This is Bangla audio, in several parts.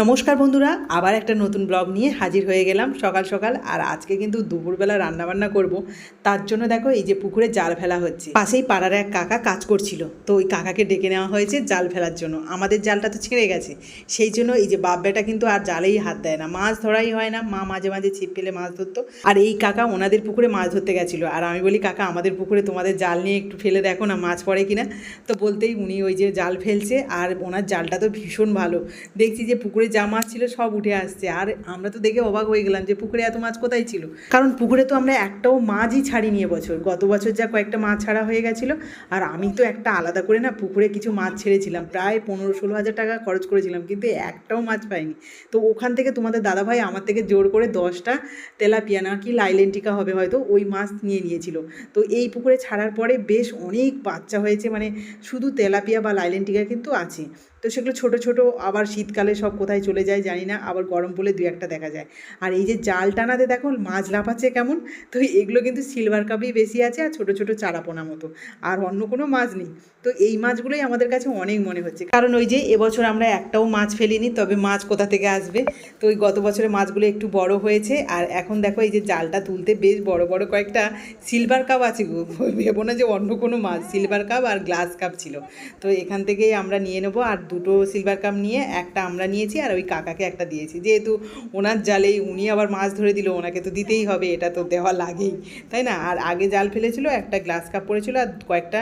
নমস্কার বন্ধুরা, আবার একটা নতুন ব্লগ নিয়ে হাজির হয়ে গেলাম সকাল সকাল, আর আজকে কিন্তু দুপুরবেলা রান্নাবান্না করব। তার জন্য দেখো এই যে পুকুরে জাল ফেলা হচ্ছে। পাশেই পাড়ার এক কাকা কাজ করছিল, তো ওই কাকাকে ডেকে নেওয়া হয়েছে জাল ফেলার জন্য। আমাদের জালটা তো ছিঁড়ে গেছে, সেই জন্য এই যে বাপ বেটা কিন্তু আর জালেই হাত দেয় না। মাছ ধরাই হয় না, মা মাঝে মাঝে ছিপ ফেলে মাছ ধরতো। আর এই কাকা ওনাদের পুকুরে মাছ ধরতে গেছিল, আর আমি বলি, কাকা, আমাদের পুকুরে তোমাদের জাল নিয়ে একটু ফেলে দেখো না মাছ পড়ে কিনা? তো বলতেই উনি ওই যে জাল ফেলছে, আর ওনার জালটা তো ভীষণ ভালো। দেখছি যে পুকুরে যা মাছ ছিল সব উঠে আসছে। আর আমরা তো দেখে অবাক হয়ে গেলাম যে পুকুরে এত মাছ কোথায় ছিল? কারণ পুকুরে তো আমরা একটাও মাছই ছাড়িনি এবছর। গত বছর যা কয়েকটা মাছ ছাড়া হয়ে গেছিল। আর আমি তো একটা আলাদা করে না পুকুরে কিছু মাছ ছেড়েছিলাম। প্রায় পনেরো ষোলো হাজার টাকা খরচ করেছিলাম, কিন্তু একটাও মাছ পাইনি। তো ওখান থেকে তোমাদের দাদাভাই আমার থেকে জোর করে দশটা তেলাপিয়া না কি লাইলেন্টিকা হবে হয়তো ওই মাছ নিয়ে নিয়েছিল। তো এই পুকুরে ছাড়ার পরে বেশ অনেক বাচ্চা হয়েছে মানে শুধু তেলাপিয়া বা লাইলেন্টিকা কিন্তু আছে। তো সেগুলো ছোট ছোট, আবার শীতকালে সব কোথায় চলে যায় জানি না, আবার গরম পড়লে দু একটা দেখা যায়। আর এই যে জাল টানাতে দেখো, মাছ লাফাচ্ছে কেমন? তো এগুলো কিন্তু সিলভার কাপই বেশি আছে আর ছোট ছোট চারাপোনা মতো, আর অন্য কোনো মাছ নেই। তো এই মাছগুলোই আমাদের কাছে অনেক মনে হচ্ছে। কারণ ওই যে এবছর আমরা একটাও মাছ ফেলিনি, তবে মাছ কোথা থেকে আসবে? তো ওই গত বছরের মাছগুলো একটু বড় হয়েছে, আর এখন দেখো এই যে জালটা তুলতে বেশ বড় বড় কয়েকটা সিলভার কাপ আছে ভেবো না যে অন্য কোনো মাছ সিলভার কাপ আর গ্লাস কাপ ছিল। তো এখান থেকেই আমরা নিয়ে নেব, আর দুটো সিলভার কাপ নিয়ে একটা আমরা নিয়েছি আর ওই কাকাকে একটা দিয়েছি। যেহেতু ওনার জালেই উনি আবার মাছ ধরে দিল ওনাকে তো দিতেই হবে এটা তো দেওয়া লাগেই তাই না? আর আগে জাল ফেলেছিল একটা গ্লাস কাপ পড়েছিল আর কয়েকটা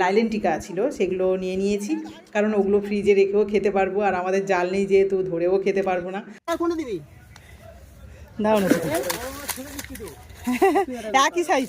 লাইলেন টিকা ছিল সেগুলো নিয়ে নিয়েছি। কারণ ওগুলো ফ্রিজে রেখেও খেতে পারব আর আমাদের জাল নেই যেহেতু ধরেও খেতে পারব না। দিবি দাও না। একই সাইজ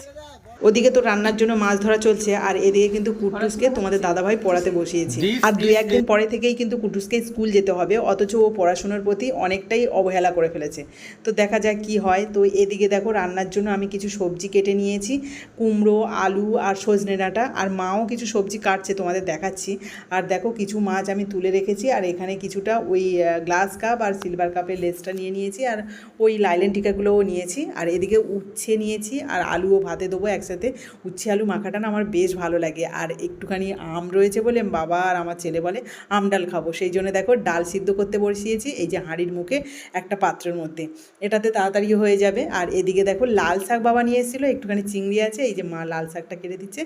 ওদিকে তো রান্নার জন্য মাছ ধরা চলছে আর এদিকে কিন্তু কুটুসকে তোমাদের দাদাভাই পড়াতে বসিয়েছি। আর দুই একদিন পরে থেকেই কিন্তু কুটুসকে স্কুল যেতে হবে অথচ ও পড়াশোনার প্রতি অনেকটাই অবহেলা করে ফেলেছে। তো দেখা যাক কি হয়। তো এদিকে দেখো রান্নার জন্য আমি কিছু সবজি কেটে নিয়েছি কুমড়ো আলু আর সজনে ডাঁটা আর মাও কিছু সবজি কাটছে তোমাদের দেখাচ্ছি। আর দেখো কিছু মাছ আমি তুলে রেখেছি আর এখানে কিছুটা ওই গ্লাস কাপ আর সিলভার কাপের লেসটা নিয়ে নিয়েছি আর ওই লাইলেন টিকাগুলোও নিয়েছি। আর এদিকে উচ্ছে নিয়েছি আর আলুও ভাতে দেবো একসাথে উচ্ছে আলু মাখাটা না আমার বেশ ভালো লাগে। আর একটুখানি আম রয়েছে বলে বাবা আর আমার ছেলে বলে আম ডাল খাব। সেই জন্য দেখো ডাল সিদ্ধ করতে বসিয়েছি, এই যে হাঁড়ির মুখে একটা পাত্রের মধ্যে। এটাতে তাড়াতাড়ি হয়ে যাবে। আর এদিকে দেখো লাল শাক বাবা নিয়ে এসেছিল, একটুখানি চিংড়ি আছে, এই যে মা লাল শাকটা কেটে দিচ্ছে,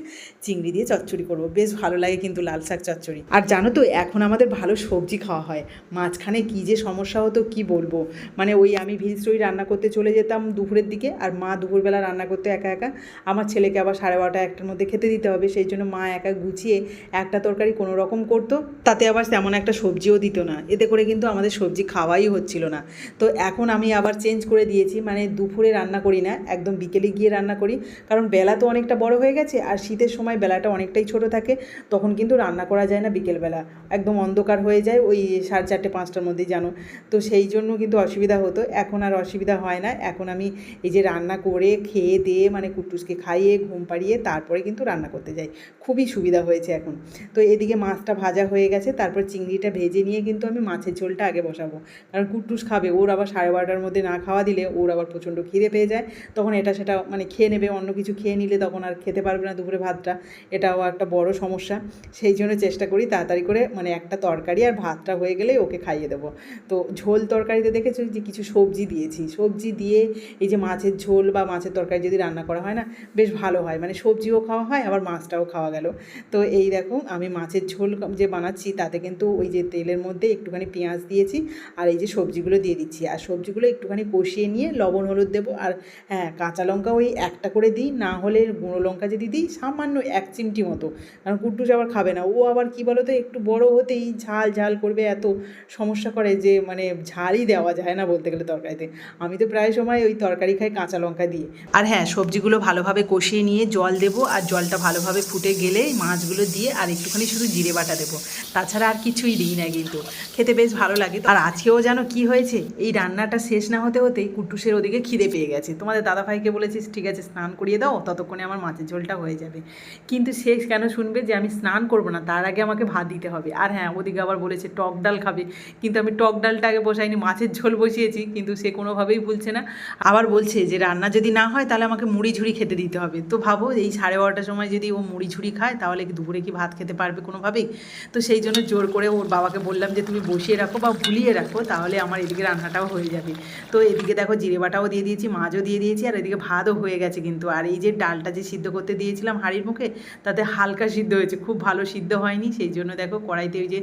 চিংড়ি দিয়ে চচ্চড়ি করব। বেশ ভালো লাগে কিন্তু লাল শাক চচ্চড়ি। আর জানো তো এখন আমাদের ভালো সবজি খাওয়া হয়। মাঝখানে কী যে সমস্যা হতো কি বলব? মানে ওই আমি ভিজটই রান্না করতে চলে যেতাম দুপুরের দিকে, আর মা দুপুরবেলা রান্না করতে একা একা। আমার ছেলেকে আবার সাড়ে বারোটা একটার মধ্যে খেতে দিতে হবে, সেই জন্য মা একা গুছিয়ে একটা তরকারি কোনো রকম করতো, তাতে আবার তেমন একটা সবজিও দিত না। এতে করে কিন্তু আমাদের সবজি খাওয়াই হচ্ছিল না। তো এখন আমি আবার চেঞ্জ করে দিয়েছি মানে দুপুরে রান্না করি না, একদম বিকেলে গিয়ে রান্না করি, কারণ বেলা তো অনেকটা বড় হয়ে গেছে, আর শীতের সময় বেলাটা অনেকটাই ছোট থাকে, তখন কিন্তু রান্না করা যায় না বিকেলবেলা। একদম অন্ধকার হয়ে যায় ওই সাড়ে চারটে পাঁচটার মধ্যেই জানো তো সেই জন্য কিন্তু অসুবিধা হতো, এখন আর অসুবিধা হয় না। এখন আমি এই যে রান্না করে খেয়ে দিয়ে মানে কুটুসকে খাইয়ে, ঘুম পাড়িয়ে তারপরে কিন্তু রান্না করতে যাই। খুবই সুবিধা হয়েছে এখন। তো এদিকে মাছটা ভাজা হয়ে গেছে, তারপর চিংড়িটা ভেজে নিয়ে কিন্তু আমি মাছের ঝোলটা আগে বসাবো। কারণ কুটুস খাবে, ওর আবার সাড়ে বারোটার মধ্যে না খাওয়া দিলে ওর আবার প্রচণ্ড খিদে পেয়ে যায়। তখন এটা সেটা মানে খেয়ে নেবে, অন্য কিছু খেয়ে নিলে তখন আর খেতে পারবে না দুপুরে ভাতটা। এটাও একটা বড় সমস্যা। সেই জন্য চেষ্টা করি তাড়াতাড়ি করে মানে একটা তরকারি আর ভাতটা হয়ে গেলে ওকে খাইয়ে দেবো। তো ঝোল তরকারিতে দেখেছ যে কিছু সবজি দিয়েছি। সবজি দিয়ে এই যে মাছের ঝোল বা মাছের তরকারি যদি রান্না করা হয় না, বেশ ভালো হয়। মানে সবজিও খাওয়া হয়, আবার মাছটাও খাওয়া গেল। তো এই দেখো, আমি মাছের ঝোল যে বানাচ্ছি, তাতে কিন্তু ওই যে তেলের মধ্যে একটুখানি পেঁয়াজ দিয়েছি, আর এই যে সবজিগুলো দিয়ে দিচ্ছি। আর সবজিগুলো একটুখানি কষিয়ে নিয়ে লবণ, হলুদ দেবো, আর হ্যাঁ কাঁচা লঙ্কা ওই একটা করে দিই, না হলে গুঁড়ো লঙ্কা যদি দিই, সামান্য এক চিমটি মতো। কারণ কুট্টুস আবার খাবে না। ও আবার কী বলো তো একটু বড় হতেই ঝাল ঝাল করবে, এত সমস্যা করে যে মানে ঝালই দেওয়া যায় না বলতে গেলে তরকারিতে। আমি তো প্রায় সময় ওই তরকারি খাই, কাঁচা লঙ্কা দিয়ে। আর হ্যাঁ সবজিগুলো ভালোভাবে কষিয়ে নিয়ে জল দেবো আর জলটা ভালোভাবে ফুটে গেলে মাছগুলো দিয়ে আর একটুখানি শুধু জিরে বাটা দেবো। তাছাড়া আর কিছুই দিই না কিন্তু। খেতে বেশ ভালো লাগে। আর আজকেও যেন কি হয়েছে? এই রান্নাটা শেষ না হতে হতেই কুট্টুসের ওদিকে খিদে পেয়ে গেছে। তোমাদের দাদাভাইকে বলেছিস ঠিক আছে, স্নান করিয়ে দাও, ততক্ষণে আমার মাছের ঝোলটা হয়ে যাবে। কিন্তু সে কেন শুনবে যে আমি স্নান করব না? তার আগে আমাকে ভাত দিতে হবে। আর হ্যাঁ ওদিকে আবার বলেছে, টক ডাল খাবে। কিন্তু আমি টক ডালটা আগে বসাইনি, মাছের ঝোল বসিয়েছি। কিন্তু সে কোনোভাবেই ভুলছে না। আবার বলছে যে, রান্না যদি না হয়, তাহলে আমাকে মুড়ি ঝুড়ি খেতে দিতে হবে। হবে। তো ভাবো, এই সাড়ে বারোটার সময় যদি ও মুড়ি ঝুড়ি খায়, তাহলে কি দুপুরে কি ভাত খেতে পারবে কোনোভাবেই? তো সেই জন্য জোর করে ওর বাবাকে বললাম যে, তুমি বসিয়ে রাখো বা ভুলিয়ে রাখো, তাহলে আমার এদিকে রান্নাটাও হয়ে যাবে। তো এদিকে দেখো জিরে বাটাও দিয়ে দিয়েছি, মাছও দিয়ে দিয়েছি, আর এদিকে ভাতও হয়ে গেছে কিন্তু। আর এই যে ডালটা যে সিদ্ধ করতে দিয়েছিলাম হাঁড়ির মুখে, তাতে হালকা সিদ্ধ হয়েছে, খুব ভালো সিদ্ধ হয়নি। সেই জন্য দেখো কড়াইতে ওই যে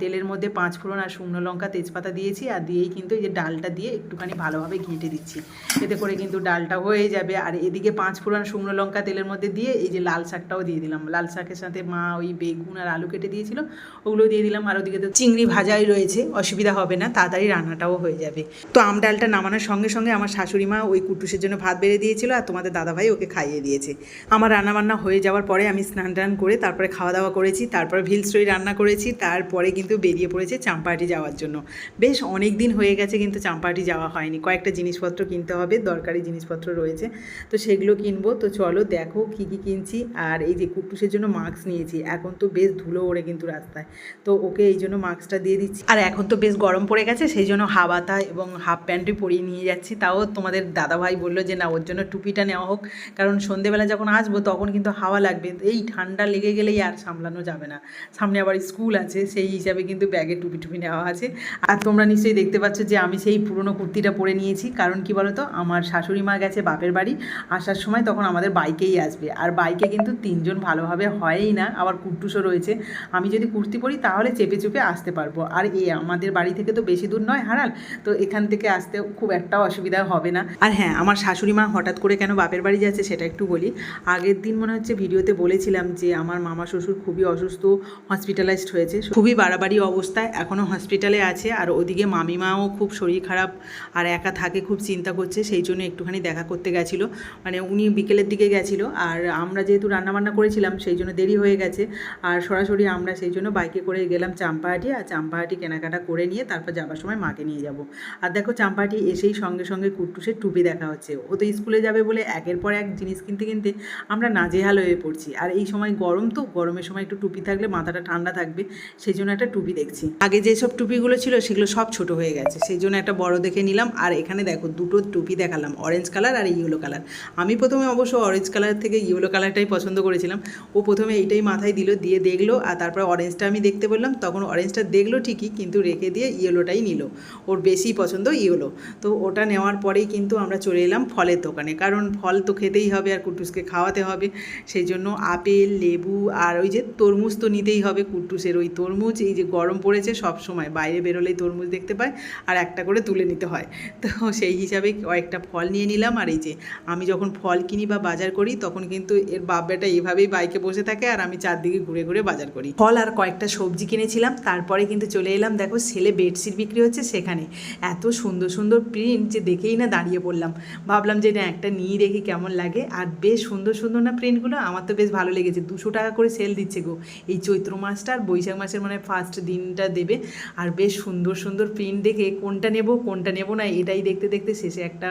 তেলের মধ্যে পাঁচ ফোড়ন আর শুকনো লঙ্কা, তেজপাতা দিয়েছি, আর দিয়েই কিন্তু এই যে ডালটা দিয়ে একটুখানি ভালোভাবে ঘেঁটে দিচ্ছি। এতে করে কিন্তু ডালটা হয়ে যাবে। আর এদিকে পাঁচ ফোড়ন শুকনো লঙ্কা তেলের মধ্যে দিয়ে এই যে লাল শাকটাও দিয়ে দিলাম। লাল শাকের সাথে মা ওই বেগুন আর আলু কেটে দিয়েছিল ওগুলো দিয়ে দিলাম। আর ওদিকে তো চিংড়ি ভাজাই রয়েছে, অসুবিধা হবে না, তাড়াতাড়ি রান্নাটাও হয়ে যাবে। তো আম ডালটা নামানোর সঙ্গে সঙ্গে আমার শাশুড়ি মা ওই কুটুসের জন্য ভাত বেড়ে দিয়েছিল আর তোমাদের দাদাভাই ওকে খাইয়ে দিয়েছে। আমার রান্নাবান্না হয়ে যাওয়ার পরে আমি স্নান টান করে তারপরে খাওয়া দাওয়া করেছি, তারপরে ভিলস্টরি রান্না করেছি, তারপরে কিন্তু বেরিয়ে পড়েছে চাম্পাহাটি যাওয়ার জন্য। বেশ অনেক দিন হয়ে গেছে কিন্তু চাম্পাহাটি যাওয়া হয়নি। কয়েকটা জিনিসপত্র কিনতে হবে, দরকারি জিনিসপত্র রয়েছে, তো সেগুলো কিনবো। তো চলো দেখো কী কী কিনছি। আর এই যে কুটুসের জন্য মাস্ক নিয়েছি, এখন তো বেশ ধুলো ওড়ে কিন্তু রাস্তায়। তো ওকে এই জন্য মাস্কটা দিয়ে দিচ্ছি। আর এখন তো বেশ গরম পড়ে গেছে, সেই জন্য হাওয়াতা এবং হাফ প্যান্টই পরিয়ে নিয়ে যাচ্ছি। তাও তোমাদের দাদাভাই বলল যে না, ওর জন্য টুপিটা নেওয়া হোক। কারণ সন্ধেবেলা যখন আসব তখন কিন্তু হাওয়া লাগবে। এই ঠান্ডা লেগে গেলেই আর সামলানো যাবে না। সামনে আবার স্কুল আছে, সেই হিসাবে কিন্তু ব্যাগে টুপি টুপি নেওয়া আছে। আর তোমরা নিশ্চয়ই দেখতে পাচ্ছ যে আমি সেই পুরনো কুর্তিটা পরে নিয়েছি। কারণ কি বলতো? আমার শাশুড়ি মা গেছে বাপের বাড়ি। আসার সময় তখন আমাদের বাইকেই আসবে। আর বাইকে কিন্তু তিনজন ভালোভাবে হয়ই না, আবার কুট্টুসও রয়েছে। আমি যদি কুর্তি পরি তাহলে চেপে চেপে আসতে পারব। আর এই আমাদের বাড়ি থেকে তো বেশি দূর নয় হারাল, তো এখান থেকে আসতে খুব একটা অসুবিধা হবে না। আর হ্যাঁ আমার শাশুড়ি মা হঠাৎ করে কেন বাপের বাড়ি যাচ্ছে সেটা একটু বলি। আগের দিন মনে হচ্ছে ভিডিওতে বলেছিলাম যে আমার মামা শ্বশুর খুবই অসুস্থ হসপিটালাইজড হয়েছে। খুবই বাড়াবাড়ি অবস্থায় এখনও হসপিটালে আছে। আর ওদিকে মামিমাও খুব শরীর খারাপ, আর একা থাকে খুব চিন্তা করছে, সেই জন্য একটুখানি দেখা করতে গেছিল। মানে উনি বিকেলের দিকে গেছিল, আর আমরা যেহেতু রান্নাবান্না করেছিলাম, সেই জন্য দেরি হয়ে গেছে। আর সরাসরি আমরা সেই জন্য বাইকে করে গেলাম চাম্পাহাটি, আর চাম্পাহাটি কেনাকাটা করে নিয়ে তারপর যাবার সময় মাকে নিয়ে যাব। আর দেখো চাম্পাহাটি এসেই সঙ্গে সঙ্গে কুট্টুসের টুপি দেখা হচ্ছে। ও তো স্কুলে যাবে বলে একের পর এক জিনিস কিনতে কিনতে আমরা নাজেহাল হয়ে পড়ছি। আর এই সময় গরম তো, গরমের সময় একটু টুপি থাকলে মাথাটা ঠান্ডা থাকবে, সেই জন্য একটা টুপি দেখছি। আগে যেসব টুপিগুলো ছিল সেগুলো সব ছোট হয়ে গেছে, সেই জন্য একটা বড় দেখে নিলাম। আর এখানে দেখো দুটো টুপি দেখালাম অরেঞ্জ কালার আর ইয়েলো কালার আমি প্রথমে অবশ্য অরেঞ্জ কালার থেকে ইয়েলো কালারটাই পছন্দ করেছিলাম। ও প্রথমে এইটাই মাথায় দিল, দিয়ে দেখল, আর তারপর অরেঞ্জটা আমি দেখতে বললাম তখন অরেঞ্জটা দেখল ঠিকই, কিন্তু রেখে দিয়ে ইয়েলোটাই নিল। ওর বেশি পছন্দ ইয়েলো তো ওটা নেওয়ার পরেই কিন্তু আমরা চলে এলাম ফলের দোকানে। কারণ ফল তো খেতেই হবে আর কুটুসকে খাওয়াতে হবে। সেই জন্য আপেল, লেবু আর ওই যে তরমুজ তো নিতেই হবে কুটুসের। ওই তরমুজ, এই যে গরম পড়েছে সব সময় বাইরে বেরোলেই তরমুজ দেখতে পায় আর একটা করে তুলে নিতে হয়। তো সেই হিসাবে কয়েকটা ফল নিয়ে নিলাম। আর এই যে আমি যখন ফল কিনি বাজার করি, তখন কিন্তু এর বাপ বেটা এভাবেই বাইকে বসে থাকে আর আমি চারদিকে ঘুরে ঘুরে বাজার করি। ফল আর কয়েকটা সবজি কিনেছিলাম, তারপরে কিন্তু চলে এলাম, দেখো ছেলে বেডশিট বিক্রি হচ্ছে সেখানে। এত সুন্দর সুন্দর প্রিন্ট যে দেখেই না দাঁড়িয়ে পড়লাম। ভাবলাম যে না, একটা নিয়ে দেখি কেমন লাগে। আর বেশ সুন্দর সুন্দর না প্রিন্টগুলো আমার তো বেশ ভালো লেগেছে। দুশো টাকা করে সেল দিচ্ছে গো। এই চৈত্র মাসটা আর বৈশাখ মাসের মানে ফার্স্ট দিনটা দেবে। আর বেশ সুন্দর সুন্দর প্রিন্ট দেখে কোনটা নেব কোনটা নেব না, এটাই দেখতে দেখতে শেষে একটা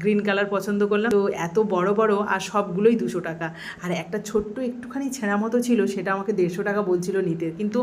গ্রিন কালার পছন্দ করলাম। তো এত বড় বড় আর সবগুলোই দুশো টাকা। আর একটা ছোট্ট একটুখানি ছেঁড়া মতো ছিল, সেটা আমাকে দেড়শো টাকা বলছিল নিতে। কিন্তু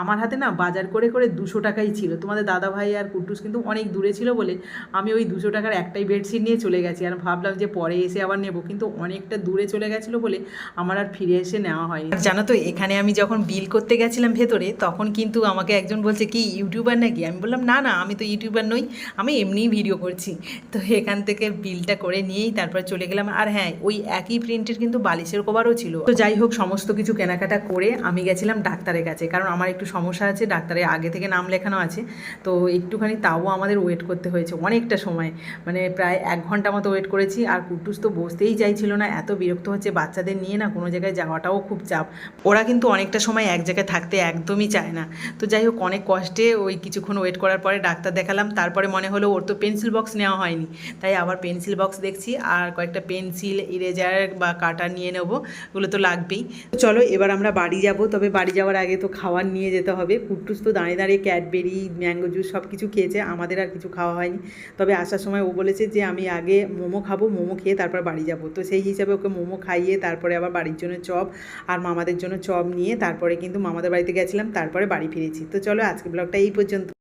আমার হাতে না বাজার করে করে দুশো টাকাই ছিল। তোমাদের দাদা ভাই আর কুটুস কিন্তু অনেক দূরে ছিল বলে আমি ওই দুশো টাকার একটাই বেডশিট নিয়ে চলে গেছি। আর ভাবলাম যে পরে এসে আবার নেব, কিন্তু অনেকটা দূরে চলে গেছিল বলে আমার আর ফিরে এসে নেওয়া হয়নি। জানো তো, এখানে আমি যখন বিল করতে গেছিলাম ভেতরে, তখন কিন্তু আমাকে একজন বলছে, কি, ইউটিউবার নাকি? আমি বললাম, না না, আমি তো ইউটিউবার নই, আমি এমনিই ভিডিও করছি। তো এখান থেকে বিলটা করে নিয়েই তারপর চলে গেলাম। আর হ্যাঁ ওই একই প্রিন্টের কিন্তু বালিশের কভারও ছিল। তো যাই হোক, সমস্ত কিছু কেনাকাটা করে আমি গেছিলাম ডাক্তারের কাছে, কারণ আমার একটু সমস্যা আছে, ডাক্তারের আগে থেকে নাম লেখানো আছে। তো একটুখানি তাও আমাদের ওয়েট করতে হয়েছে অনেকটা সময় মানে প্রায় এক ঘণ্টা মতো ওয়েট করেছি। আর কুটুস তো বসতেই চাইছিল না, এত বিরক্ত হচ্ছে বাচ্চাদের নিয়ে না, কোনো জায়গায় যাওয়াটাও খুব চাপ। ওরা কিন্তু অনেকটা সময় এক জায়গায় থাকতে একদমই চায় না। তো যাই হোক, অনেক কষ্টে ওই কিছুক্ষণ ওয়েট করার পরে ডাক্তার দেখালাম, তারপরে মনে হলো ওর তো পেন্সিল বক্স নেওয়া হয়নি। তাই আবার পেন্সিল বক্স দেখছি, আর কয়েকটা পেন্সিল ইরেজার বা কাটার নিয়ে নেব, ওগুলো তো লাগবেই। চলো, এবার আমরা বাড়ি যাব, তবে বাড়ি যাওয়ার আগে তো খাবার নিয়ে যেতে হবে। কুট্টুস তো দাঁড়িয়ে দাঁড়িয়ে ক্যাডবেরি, ম্যাঙ্গো জুস সব কিছু খেয়েছে, আমাদের আর কিছু খাওয়া হয়নি। তবে আসার সময় ও বলেছে যে, আমি আগে মোমো খাব, মোমো খেয়ে তারপর বাড়ি যাব। তো সেই হিসাবে ওকে মোমো খাইয়ে তারপরে আবার বাড়ির জন্য চপ আর মামাদের জন্য চপ নিয়ে তারপরে কিন্তু মামাদের বাড়িতে গেছিলাম, তারপরে বাড়ি ফিরেছি। তো চলো আজকে ব্লগটা এই পর্যন্ত।